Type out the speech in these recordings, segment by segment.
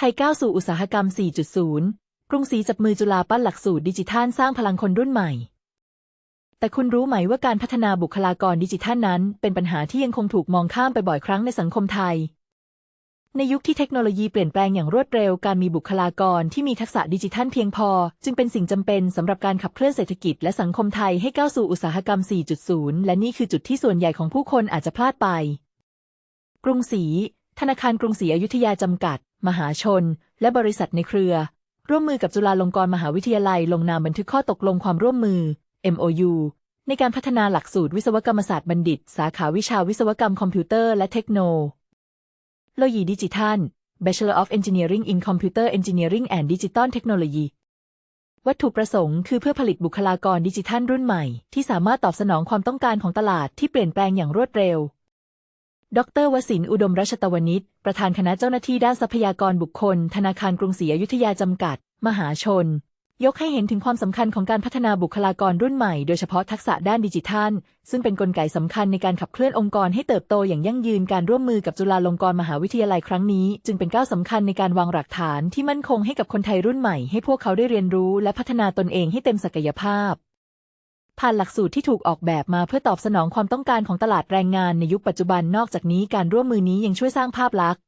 ไทยก้าวสู่อุตสาหกรรม 4.0 กรุงศรีจับมือจุฬาปั้นหลักสูตรดิจิทัลสร้างพลังคนรุ่นใหม่ แต่คุณรู้ไหมว่าการพัฒนาบุคลากรดิจิทัลนั้น เป็นปัญหาที่ยังคงถูกมองข้ามไปบ่อยครั้งในสังคมไทย ในยุคที่เทคโนโลยีเปลี่ยนแปลงอย่างรวดเร็ว การมีบุคลากรที่มีทักษะดิจิทัลเพียงพอ จึงเป็นสิ่งจำเป็นสำหรับการขับเคลื่อนเศรษฐกิจและสังคมไทยให้ก้าวสู่อุตสาหกรรม 4.0 และนี่คือจุดที่ส่วนใหญ่ของผู้คนอาจจะพลาดไป กรุงศรีธนาคารกรุงศรีอยุธยาจำกัด มหาชน และบริษัทในเครือ ร่วมมือกับจุฬาลงกรณ์มหาวิทยาลัยลงนามบันทึกข้อตกลงความร่วมมือ MOU ในการพัฒนาหลักสูตรวิศวกรรมศาสตร์บัณฑิต สาขาวิชาวิศวกรรมคอมพิวเตอร์และเทคโนโลยีดิจิทัล Bachelor of Engineering in Computer Engineering and Digital Technology วัตถุประสงค์คือเพื่อผลิตบุคลากรดิจิทัลรุ่นใหม่ ที่สามารถตอบสนองความต้องการของตลาดที่เปลี่ยนแปลงอย่างรวดเร็ว ดรวสินทร์อุดมรัชตวนิชประธานคณะเจ้าหน้าที่ด้านทรัพยากรบุคคล ธนาคารกรุงศรีอยุธยาจำกัด มหาชน ยกให้เห็นถึงความสำคัญของการพัฒนาบุคลากรรุ่นใหม่โดยเฉพาะทักษะด้านดิจิทัล ซึ่งเป็นนกลไกสำคัญในการขับเคลื่อนองค์กรให้เติบโตอย่างยั่งยืนการร่วมมือกับจุฬาลงกรณ์มหาวิทยาลัยครั้งนี้ จึงเป็นก้าวสำคัญในการวางรากฐานที่มั่นคงให้กับคนไทยรุ่นใหม่ให้พวกเขาได้เรียนรู้และพัฒนาตนเองให้เต็มศักยภาพ ผ่านหลักสูตรที่ถูกออกแบบมาเพื่อตอบสนองความต้องการของตลาดแรงงานในยุคปัจจุบันนอกจากนี้การร่วมมือนี้ยังช่วยสร้างภาพลักษณ์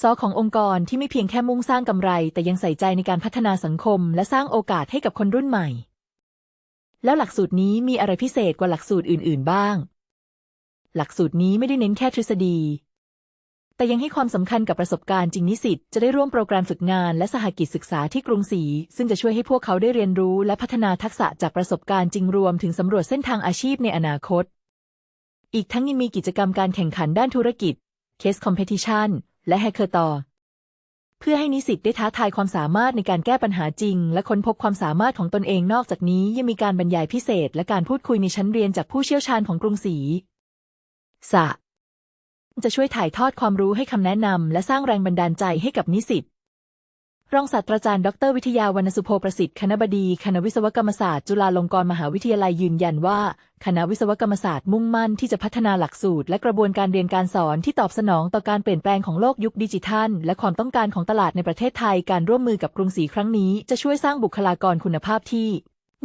ซอขององค์กรที่ไม่เพียงแค่มุ่งสร้างกำไร แต่ยังใส่ใจในการพัฒนาสังคม และสร้างโอกาสให้กับคนรุ่นใหม่ แล้วหลักสูตรนี้มีอะไรพิเศษกว่าหลักสูตรอื่น ๆ บ้าง หลักสูตรนี้ไม่ได้เน้นแค่ทฤษฎี แต่ยังให้ความสำคัญกับประสบการณ์จริงนิสิตจะได้ร่วมโปรแกรมฝึกงานและสหกิจศึกษาที่กรุงศรีซึ่งจะช่วยให้พวกเขาได้เรียนรู้และพัฒนาทักษะจากประสบการณ์จริงรวมถึงสำรวจเส้นทางอาชีพในอนาคต อีกทั้งยังมีกิจกรรมการแข่งขันด้านธุรกิจ Case Competition และ Hackathon เพื่อให้นิสิตได้ท้าทายความสามารถในการแก้ปัญหาจริง และค้นพบความสามารถของตนเองนอกจากนี้ยังมีการบรรยายพิเศษ และการพูดคุยในชั้นเรียนจากผู้เชี่ยวชาญของกรุงศรีสะ จะช่วยถ่ายทอดความรู้ให้คำแนะนำและสร้างแรงบันดาลใจให้กับนิสิตรองศาสตราจารย์ ดร วิทยาวรรณสุโภประสิทธิ์ คณบดี คณะวิศวกรรมศาสตร์จุฬาลงกรณ์มหาวิทยาลัยยืนยันว่า คณะวิศวกรรมศาสตร์มุ่งมั่นที่จะพัฒนาหลักสูตร และกระบวนการเรียนการสอนที่ตอบสนองต่อการเปลี่ยนแปลงของโลกยุคดิจิทัล และความต้องการของตลาดในประเทศไทย การร่วมมือกับกรุงศรีครั้งนี้จะช่วยสร้างบุคลากรคุณภาพที่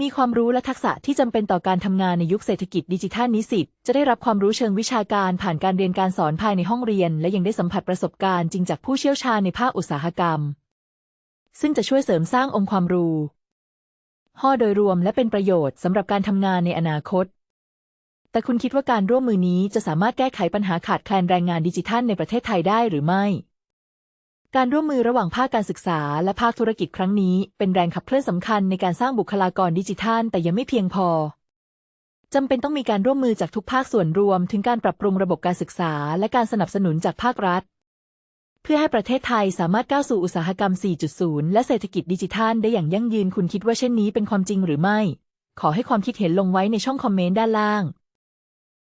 มีความรู้และทักษะที่จำเป็นต่อการทำงานในยุคเศรษฐกิจดิจิทัลนิสิตจะได้รับความรู้เชิงวิชาการผ่านการเรียนการสอนภายในห้องเรียน และยังได้สัมผัสประสบการณ์จริงจากผู้เชี่ยวชาญในภาคอุตสาหกรรม ซึ่งจะช่วยเสริมสร้างองค์ความรู้ห่อโดยรวมและเป็นประโยชน์สำหรับการทำงานในอนาคต แต่คุณคิดว่าการร่วมมือนี้จะสามารถแก้ไขปัญหาขาดแคลนแรงงานดิจิทัลในประเทศไทยได้หรือไม่ การร่วมมือระหว่างภาคการศึกษาและภาคธุรกิจครั้งนี้ เป็นแรงขับเคลื่อนสำคัญในการสร้างบุคลากรดิจิทัล แต่ยังไม่เพียงพอจำเป็นต้องมีการร่วมมือจากทุกภาคส่วนรวม ถึงการปรับปรุงระบบการศึกษา และการสนับสนุนจากภาครัฐ เพื่อให้ประเทศไทยสามารถก้าวสู่อุตสาหกรรม 4.0 และเศรษฐกิจดิจิทัลได้อย่างยั่งยืนคุณคิดว่าเช่นนี้เป็นความจริงหรือไม่ ขอให้ความคิดเห็นลงไว้ในช่องคอมเมนต์ด้านล่าง